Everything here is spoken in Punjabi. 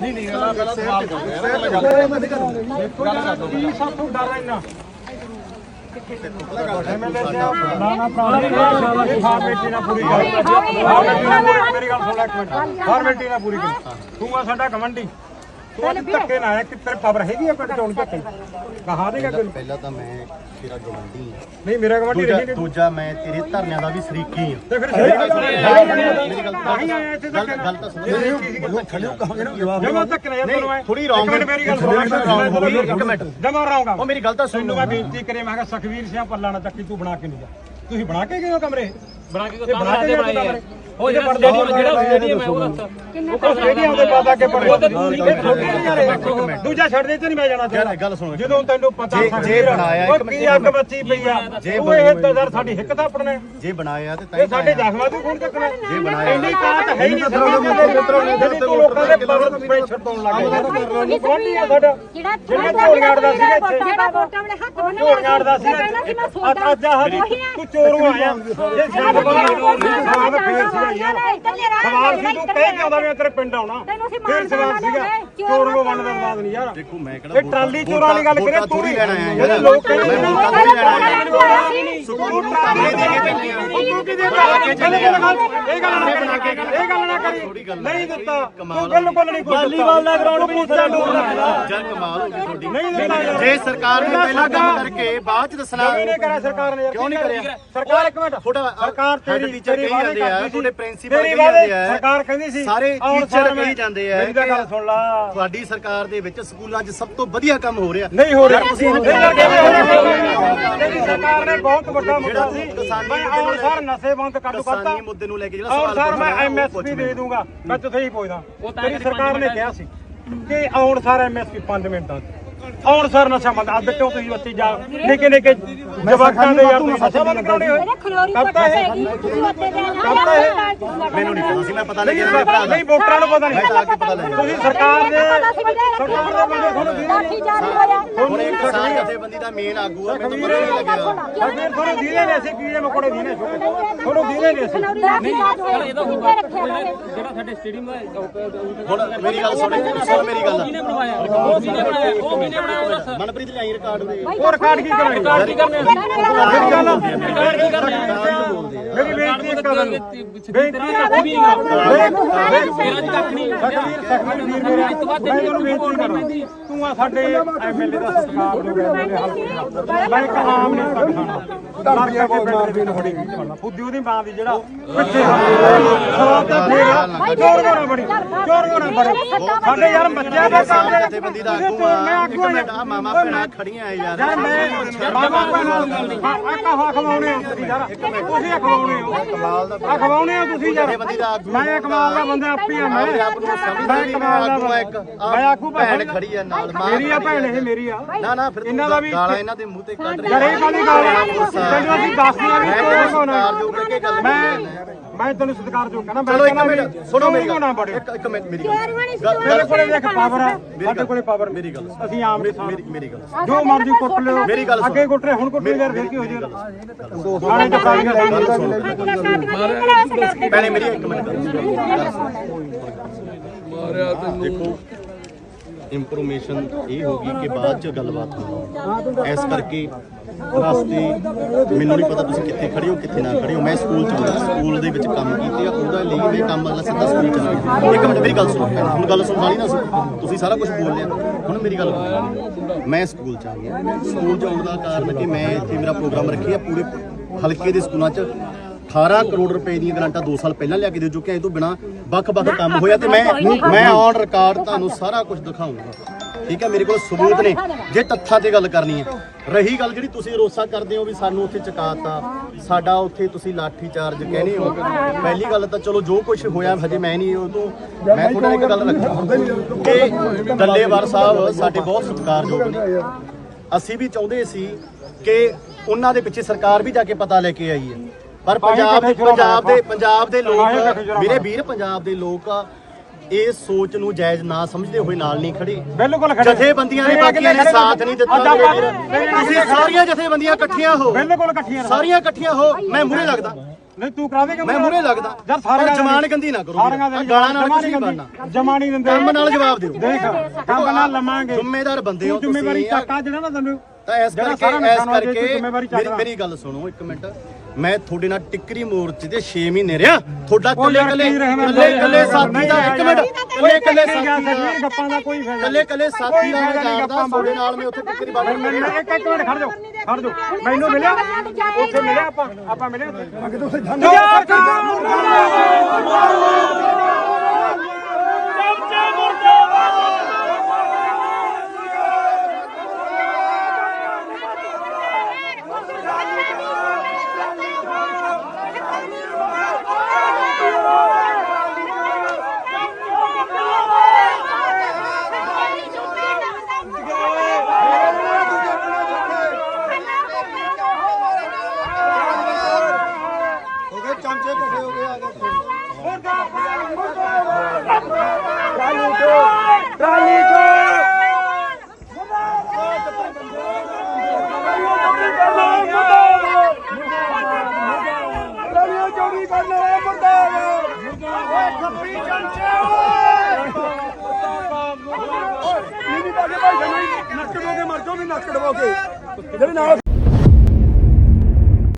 ਨਹੀਂ ਨਹੀਂ ਸਵਾਲ ਕਰ ਕੀ ਡਰ ਇੰਨਾ ਨਾ ਨਾ ਫਾਰਮੈਲਿਟੀ ਪੂਰੀ ਕਰ ਫਾਰਮੈਲਿਟੀ ਨਾਲ ਪੂਰੀ- ਮੇਰੀ ਗੱਲ ਸੁਣ ਲੈ ਇੱਕ ਮਿੰਟ ਫਾਰਮੈਲਿਟੀ ਨਾਲ ਪੂਰੀ ਕਰ ਤੂੰ ਆ ਸਾਡਾ ਗਵੰਡੀ ਤੂੰ ਅੱਜ ਧੱਕੇ ਨਾ ਆਇਆ ਕਿ ਤੇਰੇ ਪਾਵਰ ਹੈਗੀ ਆ ਪਿੰਡ ਚੋਂ ਧੱਕੇ ਕਹਾ ਦੇਗਾ ਤੈਨੂੰ? ਪਹਿਲਾਂ ਤਾਂ ਮੈਂ ਤੇਰਾ ਗਵੰਡੀ ਹਾਂ। ਨਹੀਂ ਮੇਰਾ ਗਵੰਡੀ ਦੂਜਾ ਰਹੀ ਨਹੀਂ ਦੂਜਾ ਮੈਂ ਤੇਰੇ ਧਰਨਿਆਂ ਦਾ ਵੀ ਸ਼ਰੀਕੀ ਹਾਂ। ਤੇ ਫਿਰ ਮੇਰੀ ਗੱਲ ਤਾਂ ਹੀ ਆਇਆ? ਇੱਥੇ ਗੱਲ ਧੱਕੇ ਗੱਲ ਤਾਂ ਸੁਣੋ। ਜਮਾ ਧੱਕੇ ਨਾ ਯਾਰ ਤੈਨੂੰ ਮੈਂ। ਥੋੜੀ ਰੌਂਗ ਇੱਕ ਮਿੰਟ ਮੇਰੀ ਗੱਲ ਸੁਣ। ਇੱਕ ਮਿੰਟ। ਜਮਾ ਰਹਾਂਗਾ ਉਹ ਮੇਰੀ ਗੱਲ ਤਾਂ ਸੁਣ। ਤੈਨੂੰ ਮੈਂ ਬੇਨਤੀ ਕਰੇ ਮੈਂ ਕਿਹਾ ਸਖਵੀਰ ਸਿੰਘ ਪੱਲਾ ਨਾ ਚੱਕੀ ਤੂੰ ਬਣਾ ਕੇ ਨਹੀਂ ਜਾ। ਤੁਸੀਂ ਬਣਾ ਕੇ ਗਏ ਹੋ ਕਮਰੇ? ਬਣਾ ਕੇ ਇਹ ਬਣਾ ਕੇ ਬਣਾਏ ਬਣਾਏ ਆ ਉਹ ਜਿਹੜਾ ਸਟੇਡੀਅਮ ਜਿਹੜਾ ਸਟੇਡੀਅਮ ਹੈ ਉਹ ਦੱਸ ਉਹ ਸਟੇਡੀਅਮ ਦੇ ਬਾਦਾ ਕੇ ਪੜੇ ਇਹ ਛੋਟੇ ਨਹੀਂ ਯਾਰ। ਦੂਜਾ ਛੱਡ ਦੇ ਤੇ ਨਹੀਂ ਮੈਂ ਜਾਣਾ ਯਾਰ ਗੱਲ ਸੁਣੋ। ਜਦੋਂ ਤੈਨੂੰ ਪਤਾ ਜੇ- ਬਣਾਇਆ ਉਹ ਇੱਕ ਮਿੰਟ, ਕੀ ਅੱਗ। ਬੱਚੀ ਪਈ ਆ? ਜੇ ਉਹ ਇਹ ਤਾਂ ਯਾਰ ਸਾਡੀ ਹਿੱਕ ਤਾਂ ਆਪਣੇ। ਜੇ ਬਣਾਇਆ ਤੇ ਤਾਂ ਇਹ ਹੀ ਸਾਡੇ। ਜ਼ਖਮਾਂ ਤੋਂ ਖੂਨ ਚੱਕਣਾ। ਜੇ ਬਣਾਇਆ। ਇੰਨੀ ਕਾਤ ਹੈ ਹੀ ਨਹੀਂ ਜਿਹੜੀ ਤੂੰ ਲੋਕਾਂ ਦੇ ਪਾਵਰ ਪ੍ਰੈਸ਼ਰ ਪਾਉਣ ਲੱਗ ਗਿਆ। ਗਵਾਂਢੀ ਆ ਸਾਡਾ? ਜਿਹੜਾ ਅੜਦਾ ਸੀਗਾ ਇੱਥੇ। ਜਿਹੜਾ ਵੋਟਾਂ ਵੇਲੇ ਹੱਥ ਬੰਨ੍ਹ ਝੋਲੀਆਂ ਅੜਦਾ ਸੀ ਅੱਜ ਆਹ ਤੂੰ ਚੋਰੂ ਆਇਆ। ਜੇ ਸਿਆਣ ਸਵਾਲ ਫੇਰ ਯਾਰ ਸਵਾਲ ਸੀ ਤੂੰ ਕਹਿ ਕੇ ਆਉਂਦਾ ਵੀ ਮੈਂ ਤੇਰੇ ਪਿੰਡ ਆਉਣਾ? ਫੇਰ ਸਵਾਲ ਸੀਗਾ ਚੋਰ ਨੂੰ ਵੰਡ ਦਾ ਬਾਦ ਨਹੀਂ ਯਾਰ। ਦੇਖੋ ਮੈਂ ਕਿਹੜਾ ਇਹ ਟਰਾਲੀ ਚੋਰਾਂ ਦੀ ਗੱਲ ਕਰੇ ਤੂੰ ਯਾਰ। ਲੋਕ ਕਹਿੰਦੇ ਮੈਂ ਨੇ ਵੋਟਾਂ ਥੋੜੀ ਲੈਣਾ ਆਇਆ ਸਕੂਲ ਟਰਾਲੀ ਦੇ ਕੇ ਪੈਂਦੇ ਆ ਤੂੰ ਕਿਹਦੇ ਨਾਲ ਇਹ ਗੱਲ ਨਾ ਕਰੀ ਇਹ ਗੱਲ ਨਾ ਕਰੀ ਨਹੀਂ ਦਿੱਤਾ। ਤੂੰ ਬਿਲਕੁਲ ਨਹੀਂ ਕੋਈ ਵਾਲੀਬਾਲ ਦਾ ਗਰਾਊਂਡ ਵੀ ਉੱਚਾ ਡੋਰ ਰੱਖਦਾ ਜਰ ਕਮਾਲ ਹੋ ਗਈ ਤੁਹਾਡੀ। ਨਹੀਂ ਦਿੱਤਾ ਯਾਰ। ਜੇ ਸਰਕਾਰ ਨੇ ਪਹਿਲਾਂ ਕੰਮ ਕਰਕੇ ਬਾਅਦ ਚ ਦੱਸਣਾ ਕਿਉਂ ਨਹੀਂ ਕਰਿਆ ਸਰਕਾਰ ਨੇ ਯਾਰ। ਕਿਉਂ ਨਹੀਂ ਕਰਿਆ? ਸਰਕਾਰ ਇੱਕ ਮਿੰਟ। ਤੁਹਾਡਾ ਸਰਕਾਰ head ਤੇਰੀ teacher ਤੇਰੀ ਕਹੀ ਵਾਅਦੇ ਜਾਂਦੇ ਆ, ਕਰਦੀ ਸੀ। ਤੁਹਾਡੇ principal ਤੇਰੀ ਕਹੀ ਜਾਂਦੇ ਵਾਅਦੇ ਆ। ਸਰਕਾਰ ਕਹਿੰਦੀ ਸੀ ਸਾਰੇ ਆਉਣ teacher ਸਾਲ ਮੈਂ- ਕਹੀ ਜਾਂਦੇ ਆ ਮੇਰੀ ਤਾਂ ਕਿ- ਗੱਲ ਸੁਣ ਲਾ। ਤੁਹਾਡੀ ਸਰਕਾਰ ਦੇ ਵਿੱਚ ਸਕੂਲਾਂ 'ਚ ਸਭ ਤੋਂ ਵਧੀਆ ਕੰਮ ਹੋ ਰਿਹਾ। ਨਹੀਂ ਹੋ ਰਿਹਾ। ਤੁਸੀਂ ਸਰਕਾਰ ਨੇ ਬਹੁਤ ਵੱਡਾ ਮੁੱਦਾ ਸੀ ਕਿਸਾਨੀ ਮੈਂ ਆਉਣ ਸਾਰ ਨਸ਼ੇ ਬੰਦ ਕਰ ਦੂ ਕਰਤਾ ਕਿਸਾਨੀ ਮੁੱਦੇ ਨੂੰ ਲੈ ਕੇ ਜਿਹੜਾ ਸਵਾਲ ਸਾਰ ਮੈਂ ਐਮਐਸਪੀ ਦੇ ਦੂੰਗਾ ਮੈਂ ਤੁਥੇ ਹੀ ਪੁੱਛਦਾ। ਕਦੇ ਸਰਕਾਰ ਨੇ ਕਿਹਾ ਸੀ ਕਿ ਆਉਣ ਸਾਰ ਐਮਐਸਪੀ 5 ਮਿੰਟਾਂ ਆਉਣ ਸਾਰ ਨਸ਼ਾ ਬੰਦ ਅੱਧ ਕਿਉਂ ਤੁਸੀਂ ਬੱਚੇ ਜਾ ਨਿੱਕੇ ਨਿੱਕੇ ਜਵਾਕਾਂ ਦੇ ਯਾਰ ਤੁਸੀਂ ਨਸ਼ਾ ਬੰਦ ਕਰਾਉਣੇ ਹੋਏ। ਕਰਤਾ ਹੈ ਹੈਗੀ ਤੁਸੀਂ ਉੱਤੇ ਦੇ ਕਰਤਾ ਹੈ। ਮੈਨੂੰ ਨਹੀਂ ਪਤਾ ਸੀ ਮੈਂ ਪਤਾ ਨਹੀਂ ਲੱਗਿਆ ਮੇਰੇ ਭਰਾ ਦਾ। ਨਹੀਂ ਵੋਟਰਾਂ ਨੂੰ ਪਤਾ ਮੈਂ ਤਾਂ ਆ ਕੇ ਪਤਾ ਨਹੀਂ ਲੱਗਿਆ। ਤੁਸੀਂ ਸਰਕਾਰ ਦੇ ਸਰਕਾਰ ਦੇ ਬੰਦੇ ਤੁਹਾਨੂੰ ਦੀਦੇ ਲਾਠੀ ਜਾਰੀ ਹੋਇਆ। ਹੁਣ ਇੱਕ ਕਿਸਾਨ ਜਥੇਬੰਦੀ ਦਾ ਮੇਨ ਆਗੂ ਆ ਮੈਨੂੰ ਪਤਾ ਨਹੀਂ ਲੱਗਿਆ। ਫਿਰ ਤੁਹਾਨੂੰ ਦੀਦੇ ਨੇ ਅਸੀਂ ਕੀੜੇ ਮਕੌੜੇ ਦੀਨੇ ਤੁਹਾਨੂੰ ਦੀਦੇ ਨੇ ਅਸੀਂ। ਹੋਇਆ ਜਿਹੜਾ ਸਾਡੇ ਸਟੇਡੀਅਮ ਦਾ ਹੁਣ ਮੇਰੀ ਗੱਲ ਸੁਣ ਸੁਣ ਮੇਰੀ ਗੱਲ। ਕਿਹਨੇ ਬਣਵਾਇਆ ਉਹ ਕਿਹਨੇ ਬਣਾਇਆ? ਉਹ ਕਿਹਨੇ ਬਣਾਇਆ? ਦੱਸ। ਮਨਪ੍ਰੀਤ ਲਈ ਰਿਕਾਰਡ ਦੇ। ਹੋਰ ਰਿਕਾਰਡ ਕੀ ਕਰਾਂਗੇ ਰਿਕਾਰਡ ਕੀ ਕਰਨੇ? ਆ ਮੇਰੀ ਗੱਲ ਰਿਕਾਰਡ ਕੀ ਕਰਨੇ ਆ। ਮੇਰੀ ਬੇਨਤੀ ਇੱਕ ਗੱਲ ਤੇਰਾ ਕੱਖ ਵੀ ਨਹੀਂਗਾ ਤੇਰਾ ਜੀ ਕੱਖ ਨਹੀਂ ਸਖਵੀਰ ਸਖਵੀਰ ਵੀਰ ਮੇਰਾ ਮੈਂ ਤੁਹਾਨੂੰ ਬੇਨਤੀ ਕਰਾਂ ਤੂੰ ਆ ਸਾਡੇ ਐਮਐਲਏ ਦਾ ਸਤਿਕਾਰ ਮੇਰੇ ਹੱਥ ਮੈਂ ਇੱਕ ਆਮ ਨਹੀਂ ਸਕਦਾ ਧਰਮ ਕੇ ਪਿੰਡ ਦੇ ਥੋੜੀ ਫੁੱਦੀ ਉਹਦੀ ਮਾਂ ਦੀ ਜਿਹੜਾ ਪਿੱਛੇ ਸਵਾਲ ਤਾਂ ਫੇਰ ਚੋਰ ਗੋਣਾ ਬੜੀ ਚੋਰ ਗੋਣਾ ਬੜੀ ਸਾਡੇ ਯਾਰ ਬੱਚਿਆਂ ਦੇ ਕੰਮ ਦੇ ਜਥੇਬੰਦੀ ਦਾ ਆਗੂ ਆ ਇੱਕ ਮਿੰਟ ਆ ਮਾਮਾ ਭੈਣਾਂ ਖੜੀਆਂ ਆ ਯਾਰ। ਯਾਰ ਮੈਂ ਬਾਬਾ ਭੈਣਾਂ ਆ ਕਹਾ ਖਵਾਉਣੇ ਹੋ ਤੁਸੀਂ ਯਾਰ ਤੁਸੀਂ ਖਵਾਉਣੇ ਹੋ। ਕਮਾਲ ਦਾ ਆ ਖਵਾਉਣੇ ਹੋ ਤੁਸੀਂ ਯਾਰ ਮੈਂ ਕਮਾਲ ਦਾ ਬੰਦਾ ਆਪੇ ਆ ਮੈਂ। ਮੈਂ ਕਮਾਲ ਦਾ ਬੰਦਾ। ਮੈਂ ਆਗੂ ਭੈਣ ਖੜੀ ਆ ਨਾਲ ਮੇਰੀ ਆ ਭੈਣ ਇਹ ਮੇਰੀ ਆ। ਨਾ ਨਾ ਫਿਰ ਇਹਨਾਂ ਦਾ ਵੀ ਗਾਲਾਂ ਇਹਨਾਂ ਦੇ ਮੂੰਹ ਤੇ ਕੱਢ ਯਾਰ ਰਹੀ। ਇਹ ਕਾਹਦੀ ਗੱਲ ਤੈਨੂੰ ਅਸੀਂ ਦੱਸਦੇ ਆ ਵੀ ਚੋਰ ਹੋਣਾ ਮੈਂ ਮੈਂ ਤੈਨੂੰ ਸਤਿਕਾਰ ਜੋ ਕਹਿੰਦਾ ਚਲੋ ਇੱਕ ਮਿੰਟ ਸੁਣੋ ਮੇਰੀ ਗੱਲ। ਇੱਕ ਇੱਕ ਮਿੰਟ ਮੇਰੀ ਗੱਲ। ਮੇਰੇ ਕੋਲੇ ਦੇਖ ਪਾਵਰ ਹੈ ਸਾਡੇ ਕੋਲੇ ਪਾਵਰ ਮੇਰੀ ਗੱਲ ਅਸੀਂ ਆਮ ਮੇਰੀ ਮੇਰੀ ਗੱਲ ਜੋ ਮਰਜ਼ੀ ਕੁੱਟ ਲਿਓ। ਮੇਰੀ ਗੱਲ। ਅੱਗੇ ਕੁੱਟ ਰਹੇ ਹੁਣ ਕੁੱਟ ਲਿਓ ਯਾਰ ਫਿਰ ਕੀ ਹੋ ਜਾਏਗਾ? ਥਾਣੇ ਚ ਸਾਰੀਆਂ ਪਹਿਲੇ ਮੇਰੀ ਇੱਕ ਮਿੰਟ ਦੇਖੋ ਇਨਫੋਰਮੇਸ਼ਨ ਇਹ ਹੋਗੀ ਕਿ ਬਾਅਦ ਚ ਗੱਲਬਾਤ ਹੋਣੀ ਇਸ ਕਰਕੇ ਰਸਤੇ ਮੈਨੂੰ ਨਹੀਂ ਪਤਾ ਤੁਸੀਂ ਕਿੱਥੇ ਖੜੇ ਹੋ, ਕਿੱਥੇ ਨਾ ਖੜੇ ਹੋ। ਮੈਂ ਸਕੂਲ ਚ ਹੁੰਦਾ ਸਕੂਲ ਦੇ ਵਿੱਚ ਕੰਮ ਕੀਤੇ ਆ, ਉਹਦਾ ਲਈ ਮੈਂ ਕੰਮ ਅਗਲਾ ਸਿੱਧਾ ਸਕੂਲ ਚ ਆ ਗਿਆ। ਇੱਕ ਮਿੰਟ, ਮੇਰੀ ਗੱਲ ਸੁਣੋ ਹੁਣ ਗੱਲ ਸੁਣ ਨਾ ਤੁਸੀਂ ਸਾਰਾ ਕੁਝ ਬੋਲ ਲਿਆ। ਹੁਣ ਮੇਰੀ ਗੱਲ ਮੈਂ ਸਕੂਲ ਚ ਆ ਗਿਆ। ਸਕੂਲ ਚ ਆਉਣ ਦਾ ਕਾਰਨ ਕਿ ਮੈਂ ਇੱਥੇ ਮੇਰਾ ਪ੍ਰੋਗਰਾਮ ਰੱਖਿਆ ਪੂਰੇ ਹਲਕੇ ਦੇ ਸਕੂਲਾਂ ਚ। 18 ਕਰੋੜ ਰੁਪਏ ਦੀਆਂ ਗ੍ਰਾਂਟਾਂ 2 ਸਾਲ ਪਹਿਲਾਂ ਲਿਆ ਕੇ ਦੇ ਚੁੱਕਿਆ। ਇਹ ਤੋਂ ਬਿਨਾ ਵੱਖ-ਵੱਖ ਕੰਮ ਹੋਇਆ ਤੇ ਮੈਂ ਮੈਂ ਔਨ ਰਿਕਾਰਡ ਤੁਹਾਨੂੰ ਸਾਰਾ ਕੁਝ ਦਿਖਾਉਂਗਾ ਠੀਕ ਹੈ ਮੇਰੇ ਕੋਲ ਸਬੂਤ ਨੇ। ਜੇ ਤੱਥਾਂ ਤੇ ਗੱਲ ਕਰਨੀ ਹੈ। ਰਹੀ ਗੱਲ ਜਿਹੜੀ ਤੁਸੀਂ ਰੋਸਾ ਕਰਦੇ ਹੋ ਵੀ ਸਾਨੂੰ ਉੱਥੇ ਚਕਾਤਾ ਸਾਡਾ ਉੱਥੇ ਤੁਸੀਂ ਲਾਠੀ ਚਾਰਜ ਕਹਿੰਦੇ ਹੋ। ਪਹਿਲੀ ਗੱਲ ਤਾਂ ਚਲੋ ਜੋ ਕੁਝ ਹੋਇਆ ਹਜੇ ਮੈਂ ਨਹੀਂ ਉਹ ਤੋਂ ਮੈਂ ਤੁਹਾਡੇ ਨਾਲ ਇੱਕ ਗੱਲ ਰੱਖਾਂ ਕਿ ਡੱਲੇਵਾਰ ਸਾਹਿਬ ਸਾਡੇ ਬਹੁਤ ਸਤਿਕਾਰਯੋਗ ਨੇ। ਅਸੀਂ ਵੀ ਚਾਹੁੰਦੇ ਸੀ ਕਿ ਉਹਨਾਂ ਦੇ ਪਿੱਛੇ ਸਰਕਾਰ ਵੀ ਜਾ ਕੇ ਪਤਾ ਲੈ ਕੇ ਆਈ ਹੈ। ਪਰ ਪੰਜਾਬ ਦੇ ਪੰਜਾਬ ਦੇ ਪੰਜਾਬ ਦੇ ਲੋਕ ਵੀਰੇ ਵੀਰ ਪੰਜਾਬ ਦੇ ਲੋਕ ਇਸ ਸੋਚ ਨੂੰ ਜਾਇਜ਼ ਨਾ ਸਮਝਦੇ ਹੋਏ ਨਾਲ ਨਹੀਂ ਖੜੇ। ਬਿਲਕੁਲ ਖੜੇ। ਜਥੇਬੰਦੀਆਂ ਨੇ ਬਾਕੀਆਂ ਨੇ ਸਾਥ ਨਹੀਂ ਦਿੱਤਾ ਮੇਰੇ ਤੁਸੀਂ ਸਾਰੀਆਂ ਜਥੇਬੰਦੀਆਂ ਇਕੱਠੀਆਂ ਹੋ। ਬਿਲਕੁਲ ਇਕੱਠੀਆਂ। ਸਾਰੀਆਂ ਇਕੱਠੀਆਂ ਹੋ। ਮੈਂ ਮੂਹਰੇ ਲੱਗਦਾ। ਨਹੀਂ ਤੂੰ ਕਰਾ ਦੇਗਾ ਮੈਂ ਮੂਹਰੇ ਲੱਗਦਾ। ਯਾਰ ਸਾਰੀਆਂ ਜਮਾਨ ਗੰਦੀ ਨਾ ਕਰੋ ਗਾਲਾਂ ਨਾਲ ਕੁਝ ਨਹੀਂ ਬਣਨਾ ਜਮਾ ਨਹੀਂ ਦਿੰਦੇ ਕੰਮ ਨਾਲ ਜਵਾਬ ਦਿਓ। ਦੇਖ ਕੰਮ ਨਾਲ ਲਵਾਂਗੇ। ਜ਼ਿੰਮੇਦਾਰ ਬੰਦੇ ਹੋ ਜ਼ਿੰਮੇਵਾਰੀ ਚੱਕਾ ਜਿਹੜਾ ਨਾ ਤੈਨੂੰ ਤਾਂ ਇਸ ਕਰਕੇ ਇਸ ਹੋ ਕਰਕੇ ਮੇਰੀ। ਮੇਰੀ ਗੱਲ ਸੁਣੋ ਇੱਕ ਮਿੰਟ। ਮੈਂ ਤੁਹਾਡੇ ਨਾਲ ਟਿੱਕਰੀ ਮੋਰਚੇ ਦੇ 6 ਮਹੀਨੇ ਰਿਹਾ। ਤੁਹਾਡਾ ਕੱਲੇ ਕੱਲੇ ਕੱਲੇ ਕੱਲੇ ਸਾਥੀ ਦਾ ਇੱਕ ਮਿੰਟ। ਕੱਲੇ ਕੱਲੇ ਸਾਥੀ ਦਾ ਗੱਪਾਂ ਦਾ ਕੋਈ ਫਾਇਦਾ ਕੱਲੇ ਕੱਲੇ ਸਾਥੀ ਦਾ ਮੈਂ ਜਾਣਦਾ ਤੁਹਾਡੇ ਨਾਲ ਮੈਂ ਉੱਥੇ ਟਿੱਕਰੀ ਬਾੜ ਮੈਂ ਮੈਂ ਇੱਕ ਇੱਕ ਮਿੰਟ ਖੜ ਜਾਓ ਖੜ ਜਾਓ। ਮੈਨੂੰ ਮਿਲਿਆ? ਉੱਥੇ ਮਿਲਿਆ ਆਪਾਂ ਆਪਾਂ ਮਿਲੇ ਉੱਥੇ? ਹੋ ਗਏ ਚਮਚੇ ਇਕੱਠੇ ਹੋ ਗਏ ਆ ਗਏ ਨੱਕ ਜਿਹੜੇ ਨਾਲ